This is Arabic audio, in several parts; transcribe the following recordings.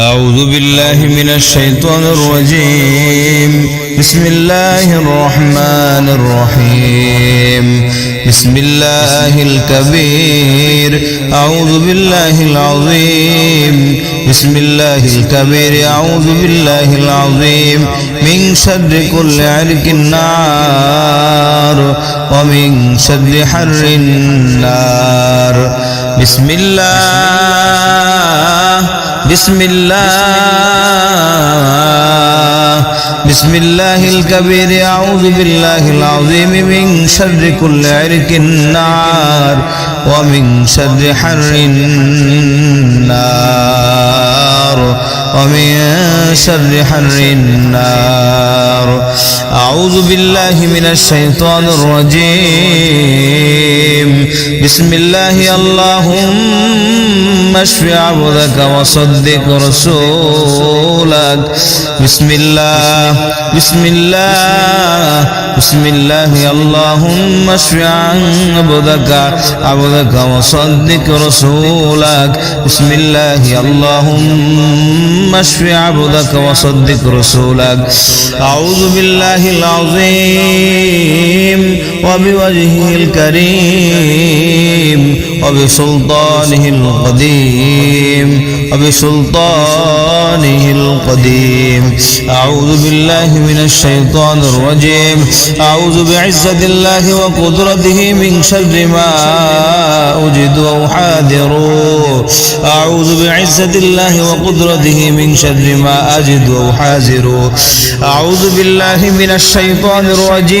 أعوذ بالله من الشيطان الرجيم. بسم الله الرحمن الرحيم. بسم الله الكبير. أعوذ بالله العظيم. بسم الله الكبير. أعوذ بالله العظيم. من شر كل عرك النار. ومن شر حر النار. بسم الله بسم الله بسم الله الكبير أعوذ بالله العظيم من شر كل عرك النار ومن شر حر النار ومن شر حر النار. أعوذ بالله من الشيطان الرجيم. بسم الله اللهم اشف عبدك وصدق رسولك. بسم الله بسم الله بسم الله اللهم اشف عبدك عبدك وصدق رسولك. بسم الله اللهم اشف عبدك وصدق رسولك. أعوذ بالله العظيم وبوجهه الكريم. وبسلطانه القديم وبسلطانه القديم. أعوذ بالله من الشيطان الرجيم. أعوذ بعزة الله وقدرته من شر ما أجد وأحاذر أعوذ بعزة الله وقدرته من شر ما أجد وأحاذر أعوذ بالله من الشيطان الرجيم.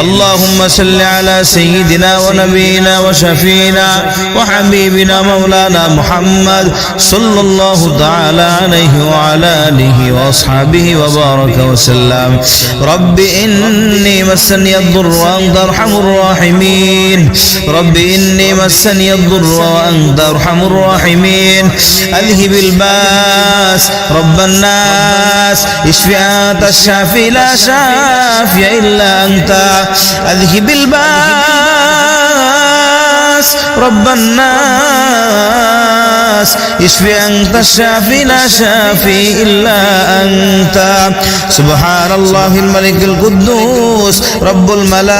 اللهم صل على سيدنا ونبينا وشفينا وحبيبنا مولانا محمد صلى الله تعالى عليه وعلى آله وأصحابه وبارك وسلم. رب إني مسني الضر وأنت أرحم الراحمين. رب إني مسني الضر وأنت أرحم الراحمين. أذهب الباس رب الناس اشف أنت الشافي لا شافي إلا أنت. أذهب الباس رب الناس. اشف أنت الشافي؟ لا شافي إلا أنت. سبحان الله الملك القدوس رب الملائكة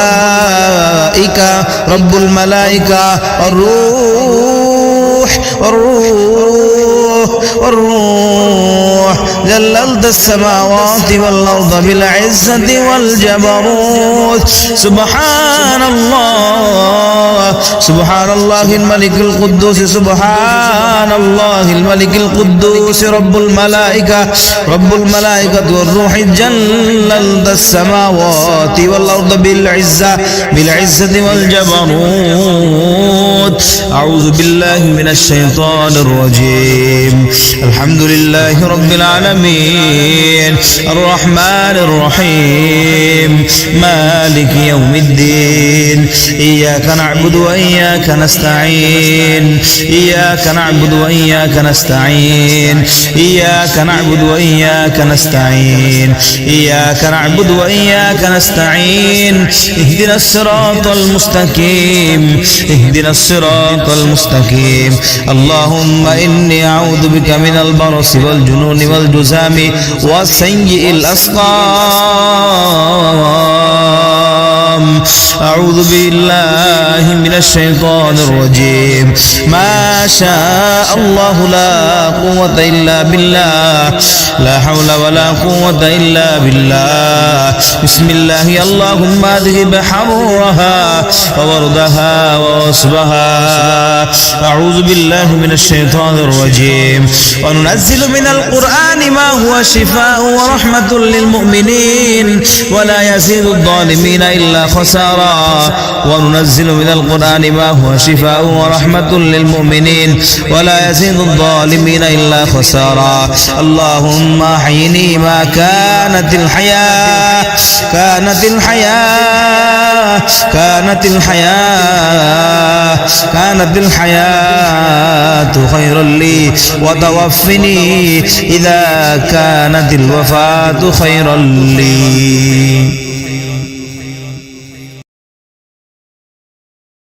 رب الملائكة الروح الروح. جللت السماوات والأرض بالعزة والجبروت. سبحان الله. سبحان الله الملك القدوس سبحان الله الملك القدوس رب الملائكة رب الملائكة والروح جللت السماوات والأرض بالعزة بالعزة والجبروت. أعوذ بالله من الشيطان الرجيم. الحمد لله رب العالمين. الرحمن الرحيم. مالك يوم الدين. إياك نعبد وإياك نستعين. إياك نعبد وإياك نستعين. إياك نعبد وإياك نستعين. إياك نعبد وإياك نستعين. اهدنا الصراط المستقيم. اهدنا الصراط المستقيم. اللهم إني أعوذ بك من البرص والجنون والجزام وسيء الأسقام أعوذ بالله من الشيطان الرجيم. ما شاء الله لا قوة إلا بالله. لا حول ولا قوة إلا بالله. بسم الله اللهم أذهب حرها ووردها ووصبها أعوذ بالله من الشيطان الرجيم. وننزل من القرآن ما هو شفاء ورحمة للمؤمنين. ولا يزيد الظالمين إلا خسارا وننزل من القرآن ما هو شفاء ورحمة للمؤمنين. ولا يزيد الظالمين إلا خسارا. اللهم أحيني ما كانت الحياة. كانت الحياة. كانت الحياة. كانت الحياة خيرا لي وتوفني. إذا كانت الوفاة خيرا لي.